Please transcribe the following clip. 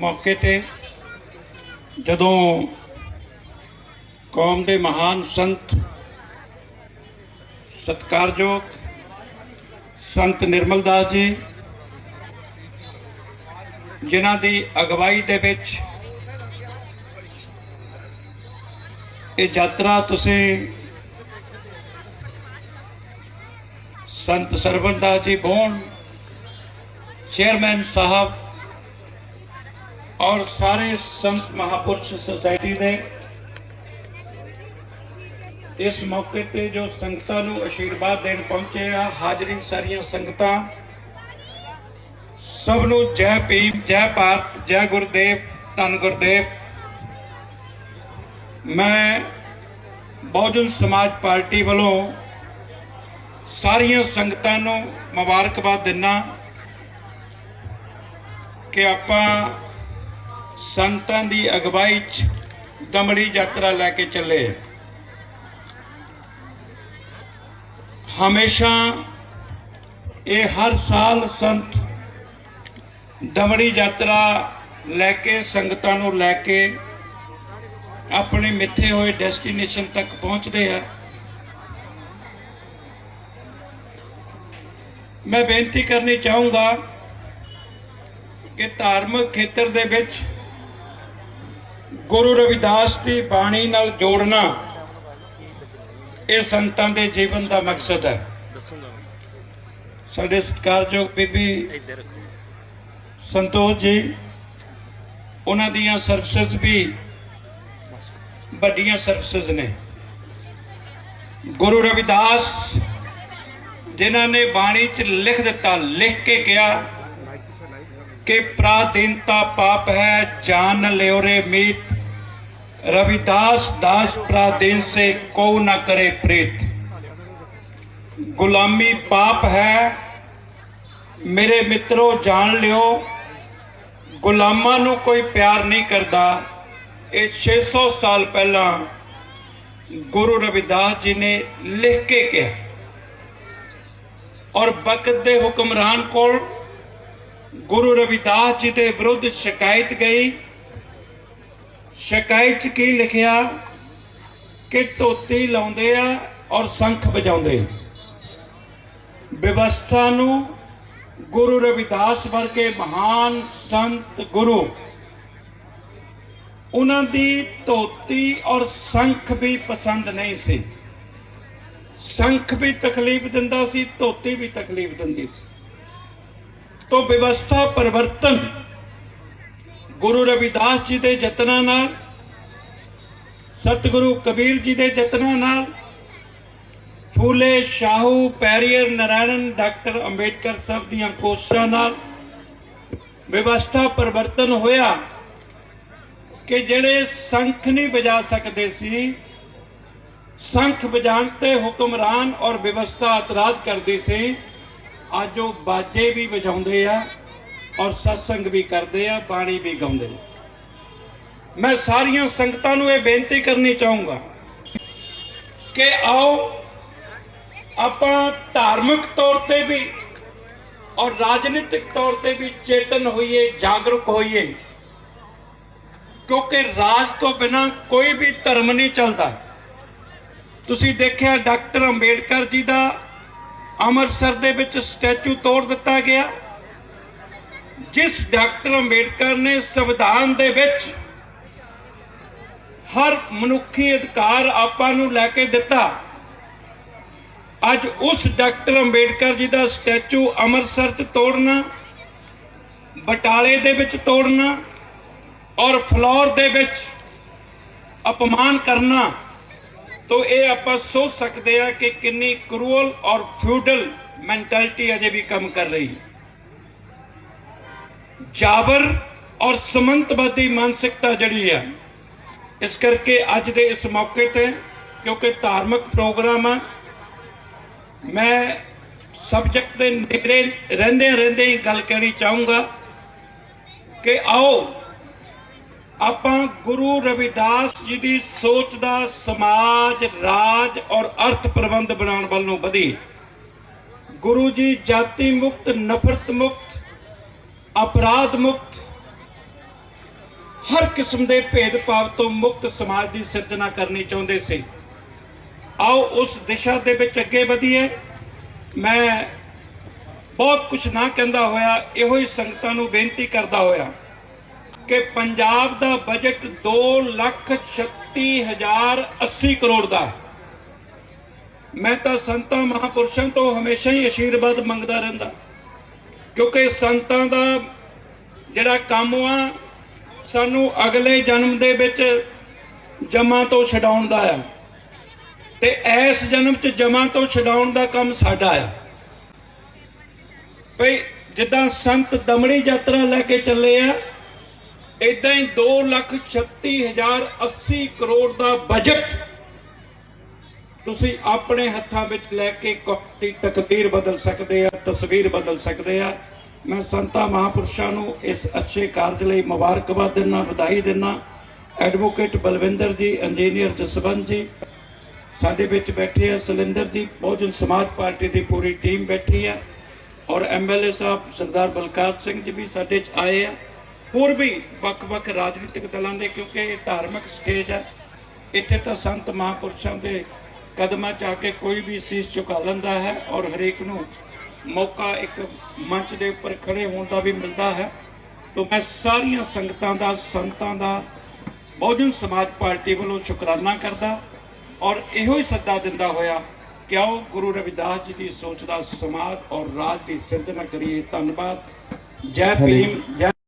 ਮੌਕੇ ਤੇ ਜਦੋਂ ਕੌਮ ਦੇ ਮਹਾਨ ਸੰਤ ਸਤਿਕਾਰਯੋਗ ਸੰਤ ਨਿਰਮਲ ਦਾਸ ਜੀ, ਜਿਨ੍ਹਾਂ ਦੀ ਅਗਵਾਈ ਦੇ ਵਿੱਚ ਇਹ ਯਾਤਰਾ ਤੁਸੀਂ ਸੰਤ ਸਰਵਣ ਦਾਸ ਜੀ ਬੋਣ ਚੇਅਰਮੈਨ ਸਾਹਿਬ ਔਰ ਸਾਰੇ ਸੰਤ ਮਹਾਪੁਰਸ਼ ਸੁਸਾਇਟੀ ਦੇ ਇਸ ਮੌਕੇ ਤੇ ਜੋ ਸੰਗਤਾਂ ਨੂੰ ਅਸ਼ੀਰਵਾਦ ਦੇਣ ਪਹੁੰਚੇ ਆ, ਹਾਜ਼ਰੀ ਸਾਰੀਆਂ ਸੰਗਤਾਂ, ਸਭ ਨੂੰ ਜੈ ਭੀਮ, ਜੈ ਭਾਰਤ, ਜੈ ਗੁਰਦੇਵ, ਧੰਨ ਗੁਰਦੇਵ। ਮੈਂ ਬਹੁਜਨ ਸਮਾਜ ਪਾਰਟੀ ਵੱਲੋਂ ਸਾਰੀਆਂ ਸੰਗਤਾਂ ਨੂੰ ਮੁਬਾਰਕਬਾਦ ਦਿੰਨਾ ਕਿ ਆਪਾਂ ਸੰਤਾਂ ਦੀ ਅਗਵਾਈ 'ਚ ਦਮੜੀ ਯਾਤਰਾ ਲੈ ਕੇ ਚੱਲੇ। ਹਮੇਸ਼ਾ ਇਹ ਹਰ ਸਾਲ ਸੰਤ ਦਮੜੀ ਯਾਤਰਾ ਲੈ ਕੇ, ਸੰਗਤਾਂ ਨੂੰ ਲੈ ਕੇ ਆਪਣੇ ਮਿੱਥੇ ਹੋਏ ਡੈਸਟੀਨੇਸ਼ਨ ਤੱਕ ਪਹੁੰਚਦੇ ਆ। ਮੈਂ ਬੇਨਤੀ ਕਰਨੀ ਚਾਹੂੰਗਾ ਕਿ ਧਾਰਮਿਕ ਖੇਤਰ ਦੇ ਵਿੱਚ ਗੁਰੂ ਰਵਿਦਾਸ ਦੀ ਬਾਣੀ ਨਾਲ ਜੋੜਨਾ ਇਹ ਸੰਤਾਂ ਦੇ ਜੀਵਨ ਦਾ ਮਕਸਦ ਹੈ। ਸਾਡੇ ਸਤਿਕਾਰਯੋਗ ਬੀਬੀ ਇੱਧਰ ਸੰਤੋਖ ਜੀ, ਉਹਨਾਂ ਦੀਆਂ ਸਰਵਿਸਿਜ਼ ਵੀ ਵੱਡੀਆਂ ਸਰਵਿਸਿਜ਼ ਨੇ। ਗੁਰੂ ਰਵਿਦਾਸ ਜਿਨ੍ਹਾਂ ਨੇ ਬਾਣੀ 'ਚ ਲਿਖ ਦਿੱਤਾ, ਲਿਖ ਕੇ ਕਿਹਾ ਕਿ ਪ੍ਰਾਦੀਨਤਾ ਪਾਪ ਹੈ, ਜਾਨ ਲਿਓਰੇ ਮੀਤ ਰਵਿਦਾਸ ਦਾਸ ਪ੍ਰਾਦੀਨ ਸੇ ਕੋ ਨਾ ਕਰੇ ਪ੍ਰੀਤ ਗੁਲਾਮੀ ਪਾਪ ਹੈ ਮੇਰੇ ਮਿੱਤਰੋ ਜਾਣ ਲਿਓ ਗੁਲਾਮਾਂ ਨੂੰ ਕੋਈ ਪਿਆਰ ਨਹੀਂ ਕਰਦਾ ਇਹ 600 ਸਾਲ ਪਹਿਲਾਂ ਗੁਰੂ ਰਵਿਦਾਸ ਜੀ ਨੇ ਲਿਖ ਕੇ ਕਿਹਾ ਔਰ ਵਕਤ ਦੇ ਹੁਕਮਰਾਨ ਕੋਲ ਗੁਰੂ ਰਵਿਦਾਸ ਜੀ ਦੇ ਵਿਰੁੱਧ ਸ਼ਿਕਾਇਤ ਗਈ ਸ਼ਿਕਾਇਤ 'ਚ ਕੀ ਲਿਖਿਆ ਕਿ ਧੋਤੀ ਲਾਉਂਦੇ ਆ ਔਰ ਸ਼ੰਖ ਵਜਾਉਂਦੇ? ਵਿਵਸਥਾ ਨੂੰ ਗੁਰੂ ਰਵਿਦਾਸ ਵਰਗੇ ਮਹਾਨ ਸੰਤ ਗੁਰੂ, ਉਹਨਾਂ ਦੀ ਧੋਤੀ ਔਰ ਸ਼ੰਖ ਵੀ ਪਸੰਦ ਨਹੀਂ ਸੀ। ਸ਼ੰਖ ਵੀ ਤਕਲੀਫ ਦਿੰਦਾ ਸੀ, ਧੋਤੀ ਵੀ ਤਕਲੀਫ ਦਿੰਦੀ ਸੀ। ਤੋਂ ਵਿਵਸਥਾ ਪਰਿਵਰਤਨ ਗੁਰੂ ਰਵਿਦਾਸ ਜੀ ਦੇ ਯਤਨਾਂ ਨਾਲ, ਸਤਿਗੁਰੂ ਕਬੀਰ ਜੀ ਦੇ ਯਤਨਾਂ ਨਾਲ, ਫੂਲੇ ਸ਼ਾਹੂ ਪੈਰੀਅਰ ਨਾਰਾਇਣ ਡਾਕਟਰ ਅੰਬੇਡਕਰ ਸਾਹਿਬ ਦੀਆਂ ਕੋਸ਼ਿਸ਼ਾਂ ਨਾਲ ਵਿਵਸਥਾ ਪਰਿਵਰਤਨ ਹੋਇਆ ਕਿ ਜਿਹੜੇ ਸ਼ੰਖ ਨਹੀਂ ਵਜਾ ਸਕਦੇ ਸੀ, ਸ਼ੰਖ ਵਜਾਣ ਤੇ ਹੁਕਮਰਾਨ ਔਰ ਵਿਵਸਥਾ ਇਤਰਾਜ਼ ਕਰਦੀ ਸੀ, ਅੱਜ ਉਹ ਬਾਜੇ ਵੀ ਵਜਾਉਂਦੇ ਆ। ਔਰ ਸਤਸੰਗ ਵੀ ਕਰਦੇ ਆ, ਬਾਣੀ ਵੀ ਗਾਉਂਦੇ ਨੇ। ਮੈਂ ਸਾਰੀਆਂ ਸੰਗਤਾਂ ਨੂੰ ਇਹ ਬੇਨਤੀ ਕਰਨੀ ਚਾਹੂੰਗਾ ਕਿ ਆਓ, ਆਪਾਂ ਧਾਰਮਿਕ ਤੌਰ ਤੇ ਵੀ ਔਰ ਰਾਜਨੀਤਿਕ ਤੌਰ ਤੇ ਵੀ ਚੇਤਨ ਹੋਈਏ, ਜਾਗਰੂਕ ਹੋਈਏ। ਕਿਉਂਕਿ ਰਾਜ ਤੋਂ ਬਿਨਾ ਕੋਈ ਵੀ ਧਰਮ ਨਹੀਂ ਚੱਲਦਾ। ਤੁਸੀਂ ਦੇਖਿਆ ਡਾਕਟਰ ਅੰਬੇਡਕਰ ਜੀ ਦਾ ਅੰਮ੍ਰਿਤਸਰ ਦੇ ਵਿੱਚ ਸਟੈਚੂ ਤੋੜ ਦਿੱਤਾ ਗਿਆ। ਜਿਸ ਡਾਕਟਰ ਅੰਬੇਡਕਰ ਨੇ ਸੰਵਿਧਾਨ ਦੇ ਵਿੱਚ ਹਰ ਮਨੁੱਖੀ ਅਧਿਕਾਰ ਆਪਾਂ ਨੂੰ ਲੈ ਕੇ ਦਿੱਤਾ, ਅੱਜ ਉਸ ਡਾਕਟਰ ਅੰਬੇਡਕਰ ਜੀ ਦਾ ਸਟੈਚੂ ਅੰਮ੍ਰਿਤਸਰ 'ਚ ਤੋੜਨਾ, ਬਟਾਲੇ ਦੇ ਵਿੱਚ ਤੋੜਨਾ ਔਰ ਫਲੋਰ ਦੇ ਵਿੱਚ ਅਪਮਾਨ ਕਰਨਾ, ਤੋ ਇਹ ਆਪਾਂ ਸੋਚ ਸਕਦੇ ਆ ਕਿ ਕਿੰਨੀ ਕਰੂਅਲ ਔਰ ਫਿਊਡਲ ਮੈਂਟੈਲਿਟੀ ਅਜੇ ਵੀ ਕੰਮ ਕਰ ਰਹੀ ਹੈ। ਜਾਬਰ ਔਰ ਸਮੰਤਵਾਦੀ ਮਾਨਸਿਕਤਾ ਜਿਹੜੀ ਹੈ, ਇਸ ਕਰਕੇ ਅੱਜ ਦੇ ਇਸ ਮੌਕੇ ਤੇ, ਕਿਉਂਕਿ ਧਾਰਮਿਕ ਪ੍ਰੋਗਰਾਮ ਆ, ਮੈਂ ਸਬਜੈਕਟ ਦੇ ਨੇੜੇ ਰਹਿੰਦੇ ਰਹਿੰਦੇ ਹੀ ਗੱਲ ਕਹਿਣੀ ਚਾਹੂੰਗਾ ਕਿ ਆਓ, ਆਪਾਂ ਗੁਰੂ ਰਵਿਦਾਸ ਜੀ ਦੀ ਸੋਚ ਦਾ ਸਮਾਜ, ਰਾਜ ਔਰ ਅਰਥ ਪ੍ਰਬੰਧ ਬਣਾਉਣ ਵੱਲ ਨੂੰ ਵਧੀ ਗੁਰੂ ਜੀ ਜਾਤੀ ਮੁਕਤ, ਨਫ਼ਰਤ ਮੁਕਤ ਅਪਰਾਧ ਮੁਕਤ, ਹਰ ਕਿਸਮ ਦੇ ਭੇਦਭਾਵ ਤੋਂ ਮੁਕਤ ਸਮਾਜ ਦੀ ਸਿਰਜਣਾ ਕਰਨੀ ਚਾਹੁੰਦੇ ਸੀ। ਆਓ ਉਸ ਦਿਸ਼ਾ ਦੇ ਵਿੱਚ ਅੱਗੇ ਵਧੀਏ। ਮੈਂ ਬਹੁਤ ਕੁਝ ਨਾ ਕਹਿੰਦਾ ਹੋਇਆ, ਇਹੋ ਹੀ ਸੰਗਤਾਂ ਨੂੰ ਬੇਨਤੀ ਕਰਦਾ ਹੋਇਆ ਕਿ ਪੰਜਾਬ ਦਾ ਬਜਟ 2 ਲੱਖ 36 ਹਜ਼ਾਰ 80 ਕਰੋੜ ਦਾ ਹੈ। ਮੈਂ ਤਾਂ ਸੰਤਾਂ ਮਹਾਪੁਰਸ਼ਾਂ ਤੋਂ ਹਮੇਸ਼ਾ ਹੀ ਆਸ਼ੀਰਵਾਦ ਮੰਗਦਾ ਰਹਿੰਦਾ। ਕਿਉਂਕਿ ਸੰਤਾਂ ਦਾ ਜਿਹੜਾ ਕੰਮ ਆ, ਸਾਨੂੰ ਅਗਲੇ ਜਨਮ ਦੇ ਵਿੱਚ ਜਮਾਂ ਤੋਂ ਛਡਾਉਣ ਦਾ ਆ। ਤੇ ਇਸ ਜਨਮ 'ਚ ਜਮਾਂ ਤੋਂ ਛਡਾਉਣ ਦਾ ਕੰਮ ਸਾਡਾ ਆ। ਭਈ ਜਿੱਦਾਂ ਸੰਤ ਦਮੜੀ ਯਾਤਰਾ ਲੈ ਕੇ ਚੱਲੇ ਆ ਇਦਾਂ ਹੀ 236080 ਕਰੋੜ ਦਾ ਬਜਟ ਤੁਸੀਂ ਆਪਣੇ ਹੱਥਾਂ ਵਿੱਚ ਲੈ ਕੇ ਕੌਮ ਦੀ ਤਕਦੀਰ ਬਦਲ ਸਕਦੇ ਆ, ਤਸਵੀਰ ਬਦਲ ਸਕਦੇ ਆ। ਮੈਂ ਸੰਤਾਂ ਮਹਾਪੁਰਸ਼ਾਂ ਨੂੰ ਇਸ ਅੱਛੇ ਕਾਰਜ ਲਈ ਮੁਬਾਰਕਬਾਦ ਦਿੰਦਾ ਵਧਾਈ ਦਿੰਦਾ ਐਡਵੋਕੇਟ ਬਲਵਿੰਦਰ ਜੀ, ਇੰਜੀਨੀਅਰ ਜਸਵੰਤ ਜੀ, ਸਾਡੇ ਵਿੱਚ ਬੈਠੇ ਆ ਸਲਿੰਦਰ ਜੀ, ਬਹੁਜਨ ਸਮਾਜ ਪਾਰਟੀ ਦੀ ਪੂਰੀ ਟੀਮ ਬੈਠੀ ਆ। ਔਰ ਐਮਐਲਏ ਸਾਹਿਬ ਸਰਦਾਰ ਬਲਕਾਰ ਸਿੰਘ ਜੀ ਵੀ ਸਾਡੇ ਚ ਆਏ ਆ। ਹੋਰ ਵੀ ਵੱਖ-ਵੱਖ ਰਾਜਨੀਤਿਕ ਦਲਾਂ ਦੇ, ਕਿਉਂਕਿ ਇਹ ਧਾਰਮਿਕ ਸਟੇਜ ਹੈ ਇੱਥੇ ਤਾਂ ਸੰਤ ਮਹਾਪੁਰਸ਼ਾਂ ਦੇ ਕਦਮਾਂ 'ਚ ਆ ਕੇ ਕੋਈ ਵੀ ਸੀਸ ਝੁਕਾ ਲੈਂਦਾ ਹੈ ਔਰ ਹਰੇਕ ਨੂੰ ਮੌਕਾ ਇੱਕ ਮੰਚ ਦੇ ਉੱਪਰ ਖੜੇ ਹੋਣ ਦਾ ਵੀ ਮਿਲਦਾ ਹੈ। ਤੋਂ ਮੈਂ ਸਾਰੀਆਂ ਸੰਗਤਾਂ ਦਾ, ਸੰਤਾਂ ਦਾ, ਬਹੁਜਨ ਸਮਾਜ ਪਾਰਟੀ ਵੱਲੋਂ ਸ਼ੁਕਰਾਨਾ ਕਰਦਾ ਔਰ ਇਹੋ ਹੀ ਸੱਦਾ ਦਿੰਦਾ ਹੋਇਆ ਕਿ ਆਓ ਗੁਰੂ ਰਵਿਦਾਸ ਜੀ ਦੀ ਸੋਚ ਦਾ ਸਮਾਜ ਔਰ ਰਾਜ ਦੀ ਸਿਰਜਣਾ ਕਰੀਏ, ਧੰਨਵਾਦ। ਜੈ ਭੀਮ, ਜੈ